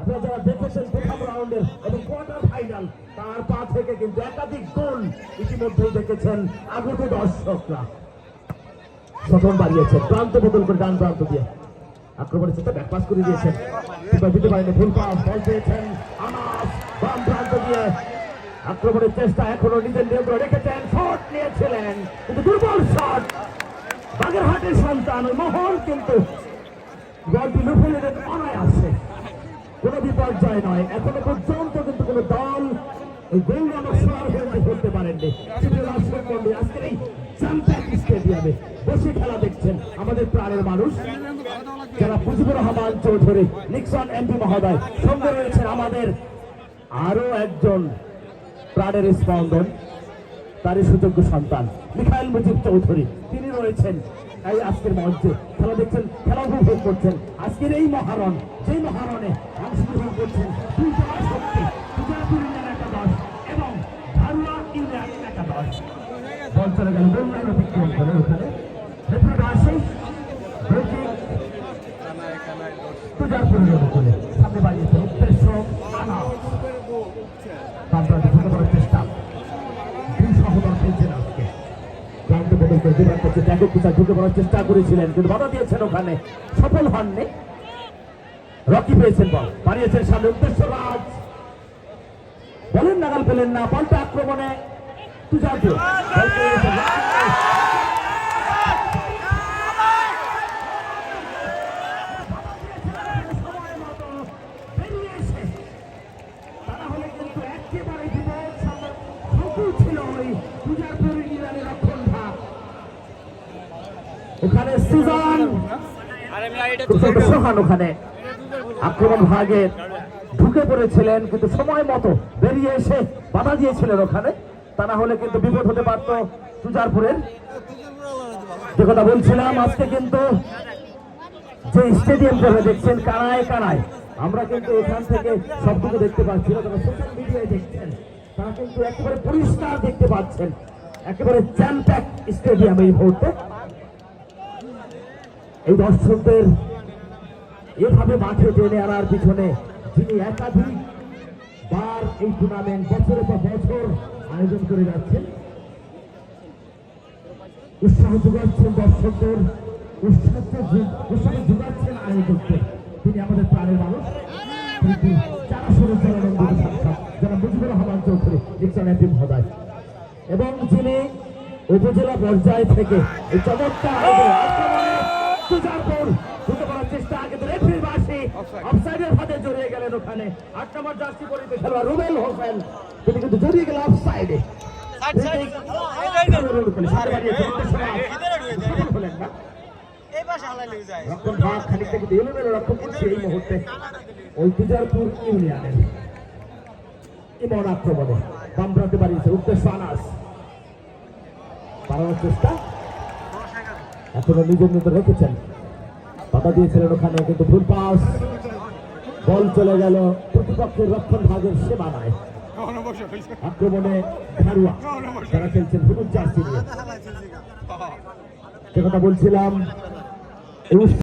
আপনারা দেখেছেন প্রথম রাউন্ডের এবং তার পা থেকে কিন্তু একাধিক গোল ইতিমধ্যেই দেখেছেন আগত দর্শকরা প্রথম বাড়িয়েছেন প্রান্ত বদল করে ডান প্রান্ত দিয়ে আক্রমণের চেষ্টা ব্যাক পাস করে দিয়েছেন কিংবা দিতে পারেনি ভুল পাস বল পেয়েছেন আনাস বাম প্রান্ত দিয়ে আক্রমণের চেষ্টা এখনও নিজের নিয়ন্ত্রণ রেখেছেন। শট নিয়েছিলেন, কিন্তু দুর্বল শট। বাগেরহাটের সন্তান মোহন কিন্তু বলটি লুফে নিতে অনায়াসে কোনো বিপর্যয় নয়। এখনও পর্যন্ত কিন্তু কোনো দল পারেননি। এই জামপ্যাক স্টেডিয়ামে বসে খেলা দেখছেন আমাদের প্রাণের মানুষ। যারা মুজিবুর রহমান চৌধুরী, নিক্সন এমপি মহোদয়, সঙ্গে রয়েছেন আমাদের আরও একজন প্রাণের স্পন্দন। তারই সুযোগ্য সন্তান। মিখাইল মুজিব চৌধুরী, তিনি রয়েছেন এই আজকের মঞ্চে। খেলা দেখছেন, খেলা উপভোগ করছেন। আজকের এই মহারণ, যেই মহারণে অংশগ্রহণ করছেন সামনে উদ্দেশ্য বামপ্রান্তে ঢুকে পড়ার চেষ্টা দুই সহদর খেলছেন আজকে প্রান্ত দুবার ট্যাগের পিছা ঢুকে পড়ার চেষ্টা করেছিলেন, কিন্তু বাধা দিয়েছেন ওখানে। সফল হননি। রকি পেয়েছেন বল বাড়িয়েছেন সামনে উদ্দেশ্য রাজ। বলেন নাগাল পেলেন না, বলটা আক্রমণে। তুজারপুর বল পেয়েছেন রকি। সময় মতো বেরিয়ে এসে তারা হলে কিন্তু একেবারে বিপদ সংকুল ছিল ওই পূজারপুর ইরানের রক্ষণ ভাগ ওখানে সুজান সোহান ওখানে। আক্রমণ ভাগে ঢুকে পড়েছিলেন, কিন্তু সময় মতো বেরিয়ে এসে বাধা দিয়েছিলেন ওখানে। তা না হলে কিন্তু বিপদ হতে পারতো তুজারপুরের। যে কথা বলছিলাম, আজকে কিন্তু যে স্টেডিয়ামটা দেখছেন, কানায় কানায়, আমরা কিন্তু এখান থেকে সবটুকু দেখতে পাচ্ছি না, তবে সোশ্যাল মিডিয়ায় দেখছেন, তারা কিন্তু একেবারে পরিষ্কার দেখতে পাচ্ছেন, একেবারে জ্যামপ্যাক স্টেডিয়াম এই মুহূর্তে। এই দর্শকদের এভাবে মাঠে টেনে আনার পিছনে যিনি একাধিক বার এই টুর্নামেন্ট বছরের পর বছর আয়োজন করে যাচ্ছেন, উৎসাহ যোগাচ্ছেন দর্শকদের, উৎসাহ যু- উৎসাহ যোগাচ্ছেন আয়োজকদের। তিনি আমাদের প্রাণের মানুষ। কিন্তু যারা সাক্ষাৎ, যারা মুজিবুর রহমান চৌধুরী এমপি মহোদয় এবং যিনি উপজেলা পর্যায় থেকে এই চমৎকার আয়োজনে আক্রমণে তুষারপুর। ঢুকে চেষ্টা কিন্তু রেফারির বাসি অফসাইডের ফাঁদে জড়িয়ে গেলেন ওখানে। আট নম্বর জার্সি পরিতে খেলোয়াড় রুবেল হোসেন। তিনি কিন্তু জড়িয়ে গেলেন অফসাইডে রক্ষণ ভাগ খানিকটা কিন্তু এলোমেলো রক্ষণ করছে এই মুহূর্তে। ওই ইউনিয়নের। ইমন আক্রমণে বাম বাড়িয়েছে উদ্দেশ্য আনাস। বাড়ানোর চেষ্টা। এখনও নিজের মতো রেখেছেন। পাতা দিয়েছিলেন ওখানে, কিন্তু ভুল পাস। বল চলে গেল প্রতিপক্ষের রক্ষণ ভাগের সীমানায়। আক্রমণে ধারুয়া যারা খেলছেন হলুদ কথা বলছিলাম